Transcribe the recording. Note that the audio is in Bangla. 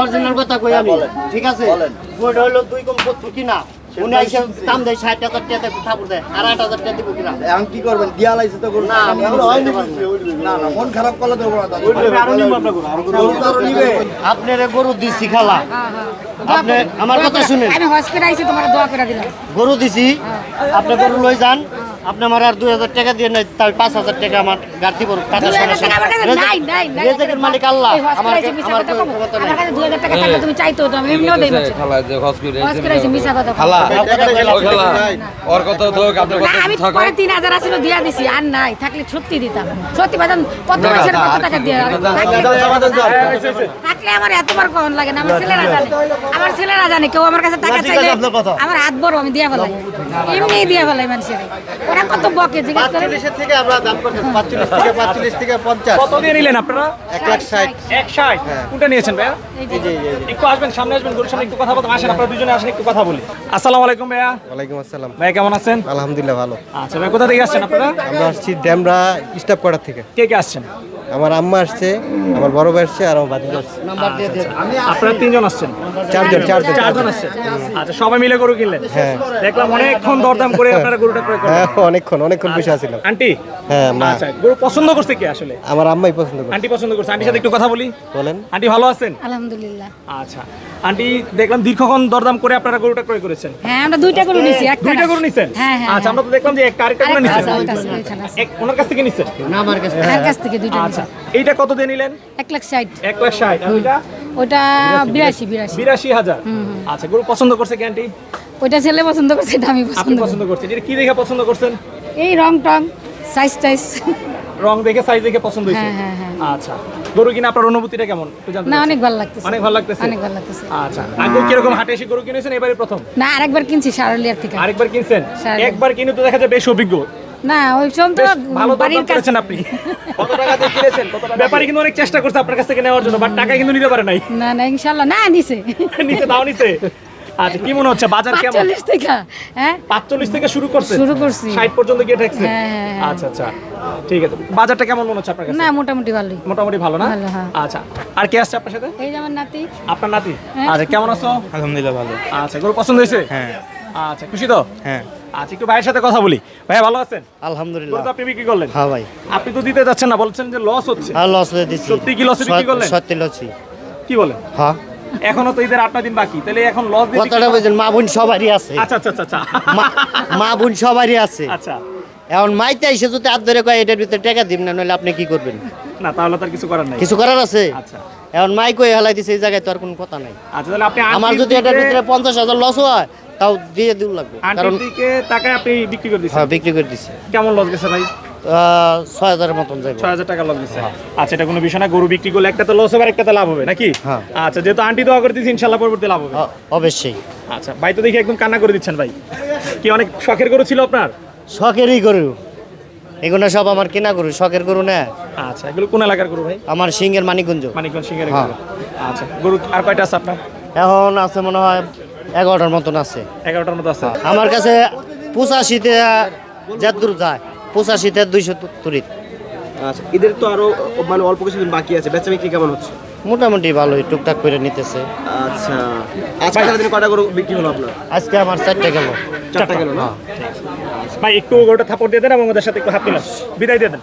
অরিজিনাল কথা কই আমি? ঠিক আছে? হলো দুই কম সত্তর কিনা উনি আইসা দাম দেয় ষাট হাজার টাকা ঠাকুর দেয় আর আট হাজার টাকা দিব কিনা? এখন কি করবেন? দিয়া লাইছে তো না, মন খারাপ করলে দেবো আপনার গরু, দিছি খালা। আপনি আমার কথা শুনেন। আমি হজ করে আইছি তোমার দোয়া করে দিলাম। গরু দিছি আপনি গরু লই যান। আপনি আমার আর দুই হাজার টাকা দিয়ে নাই তার পাঁচ হাজার টাকা আমার গাড়ি পড়ুক টাকা। রেজেকের মালিক আল্লাহ আমার করে আইছি, মিছা আমার কথা কোনো কম। ক্ষমতা নাই কাছে দুই হাজার টাকা থাকলে তুমি চাইতো তো আমি এমনিও দেই খালা যে হসপিটাল হজ করে মিছা কথা খালা ও খালা ওর কথা তো আপনার কথা আমি পরে তিন হাজার দিয়া দিছি আর নাই থাকলে সত্যি দিতাম সত্যি বাদাম কত মাসের কত টাকা দিয়ে থাকলে- থাকলে আমার এতবার কখন লাগে না আমার ছেলেরা জানে আমার ছেলেরা জানে কেউ আমার কাছে টাকা চাইলে আমার হাত বড় আমি দিয়া ফেলাই এমনি দিয়া ফেলাই মানুষের ওরা কত বকে জিজ্ঞেস করে থেকে আমরা দাম করতে 45 থেকে পাঁচচল্লিশ থেকে পঞ্চাশ। কত দিয়ে নিলেন আপনারা? ষাট। কোনটা নিয়েছেন ভাইয়া? একটু আসবেন সামনে আসবেন গরুর সামনে একটু কথা বলতে। আসেন আপনারা দুজনে আসেন একটু কথা বলি। আসসালামু আলাইকুম ভাইয়া। ওয়ালাইকুম আসসালাম। ভাইয়া কেমন আছেন? আলহামদুলিল্লাহ ভালো। আচ্ছা ভাই কোথা থেকে আসছেন আপনারা? আমরা আসছি ড্যামরা স্টাফ কোয়ার্টার থেকে। কে কে আসছেন? আমার আম্মা আসছে আমার বড় ভাই আসছে আর আমার ভাতিজা আসছে। দিয়ে দেন। আপনারা তিনজন আসছেন? চারজন চারজন চারজন। আসছেন। আচ্ছা সবাই মিলে গরু কিনলেন? হ্যাঁ। দেখলাম অনেকক্ষণ দরদাম করে আপনারা গরুটা ক্রয় করলেন। হ্যাঁ অনেকক্ষণ অনেকক্ষণ বসে আছিলাম আন্টি? হ্যাঁ মা আচ্ছা গরু পছন্দ করছে কি আসলে? আমার আম্মাই পছন্দ করে আন্টি পছন্দ করছে। আন্টির সাথে একটু কথা বলি। বলেন। আন্টি ভালো আছেন? আলহামদুলিল্লাহ। আচ্ছা আন্টি দেখলাম দীর্ঘক্ষণ দরদাম করে আপনারা গরুটা ক্রয় করেছেন। হ্যাঁ আমরা দুইটা করে নিছি একটা দুইটা গরু নিছেন? হ্যাঁ হ্যাঁ আচ্ছা আমরা তো দেখলাম যে একটা আরেকটা করে আরেকটা নিছেন। এক ওনার কাছ থেকে নিছেন? না আমার কাছে হ্যাঁ। কাছ থেকে দুইটা আচ্ছা এইটা কত দিয়ে নিলেন? এক লাখ ষাট। এক লাখ ষাট আর ওইটা? ওটা বিরাশি বিরাশি। বিরাশি হাজার। আচ্ছা গরু পছন্দ করছে কি আন্টি? ওইটা ছেলে পছন্দ করছে এটা আমি পছন্দ পছন্দ করছেন। এটা কি দেখে পছন্দ করছেন? এই রং টং সাইজ টাইজ রং দেখে সাইজ দেখে পছন্দ হয়েছে। হ্যাঁ, হ্যাঁ, হ্যাঁ। আচ্ছা গরু কিনা আপনার অনুভূতিটা কেমন? না অনেক ভালো লাগতেছে। অনেক ভালো লাগতেছে? অনেক ভালো লাগতেছে। আচ্ছা আগে কীরকম হাটে এসে গরু কিনেছেন? এবারে প্রথম? না আরেকবার কিনছি সারলিয়ার থেকে। আরেকবার কিনছেন? একবার কিনে তো দেখা যায় বেশ অভিজ্ঞ। না ওই সময় তো ভালো বাড়ির কাছে। আপনি। কত টাকা দিয়ে কিনেছেন? ব্যাপারী কিন্তু অনেক চেষ্টা করছে আপনার কাছ থেকে নেওয়ার জন্য বাট টাকা কিন্তু নিতে পারে নাই। না না ইনশাল্লাহ না নিছে। নিচে দাও নিচে আচ্ছা কি মনে হচ্ছে বাজার কেমন? পাঁচচল্লিশ থেকে হ্যাঁ? পাঁচচল্লিশ থেকে শুরু করছে? শুরু করছি। ষাট পর্যন্ত গিয়ে ঠেকছে? হ্যাঁ, হ্যাঁ, হ্যাঁ। আচ্ছা আচ্ছা ঠিক আছে। বাজারটা কেমন মনে হচ্ছে আপনার কাছে? না মোটামুটি ভালোই। মোটামুটি ভালো না। আচ্ছা আর কে আসছে আপনার সাথে? এই যেমন নাতি। আপনার নাতি। আচ্ছা কেমন আছো? আলহামদুলিল্লাহ ভালো। আচ্ছা গরু পছন্দ হয়েছে? হ্যাঁ। আচ্ছা খুশি তো? হ্যাঁ। আচ্ছা একটু ভাইয়ের সাথে কথা বলি। ভাইয়া ভালো আছেন? আলহামদুলিল্লাহ। আপনি বিক্রি করলেন? হ্যাঁ ভাই। আপনি তো দিতে যাচ্ছেন না বলছেন যে লস হচ্ছে। হ্যাঁ লস হয়ে দিচ্ছি। সত্যি কি লসে বিক্রি করলেন? সত্যি লসি কি বলেন? হ্যাঁ। এখনও তো ঈদের আটটা দিন বাকি তাহলে এখন লস দিয়ে কথাটা বুঝছেন মা বোন সবারই আছে। আচ্ছা আচ্ছা আচ্ছা আচ্ছা। মা- বোন সবারই আছে। আচ্ছা। এখন মাইতে এসে যদি হাত ধরে কয় এটার ভিতরে টাকা দিব না নইলে আপনি কি করবেন? না তাহলে তার কিছু করার নাই। কিছু করার আছে? আচ্ছা। এখন মাই কই হেলাই দিছে এই জায়গায় তো আর কোনো কথা নাই। আচ্ছা তাহলে আপনি আমার যদি এটার ভিতরে পঞ্চাশ হাজার লস হয় তাও দিয়ে দিব লাগবে। কারণ দিকে টাকায় আপনি বিক্রি করে দিচ্ছেন হ্যাঁ বিক্রি করে দিছি। কেমন লস গেছে ভাই? ছয় হাজারের মতন যাবে ছয় হাজার টাকা লস গেছে। আচ্ছা এটা কোনো বিষয় না গরু বিক্রি করলে একটা তো লস হবে লাভ হবে নাকি? হ্যাঁ। আচ্ছা যেহেতু আন্টি দোয়া করে দিচ্ছি ইনশাল্লাহ পরবর্তী লাভ হবে। অবশ্যই। আচ্ছা ভাই তো দেখি একদম কান্না করে দিচ্ছেন ভাই। কি অনেক শখের গরু ছিল আপনার? শখেরই গরু। এগুলো সব আমার কেনা গরু শখের গরু না। আচ্ছা এগুলো কোন এলাকার গরু ভাই? আমার সিংহের মানিকগঞ্জ। মানিকগঞ্জ সিংহের হ্যাঁ। আচ্ছা গরু আর কয়টা আছে আপনার? এখন আছে মনে হয় এগারোটার মতন আছে। এগারোটার মতো আছে। আমার কাছে পঁচাশিতে যতদূর যায় পঁচাশিতে দুইশো তুরিত। আচ্ছা ঈদের তো আরও মানে অল্প কিছুদিন বাকি আছে বেচা বিক্রি কেমন হচ্ছে? মোটামুটি ভালোই টুকটাক করে নিতেছে। আচ্ছা আজকে সারাদিনে কটা গরু বিক্রি হলো আপনার? আজকে আমার চারটে গেল। চারটা গেল না? ভাই একটু গরুটা থাপড় দিয়ে দেন এবং ওদের সাথে একটু হাত বিদায় দিয়ে দেন।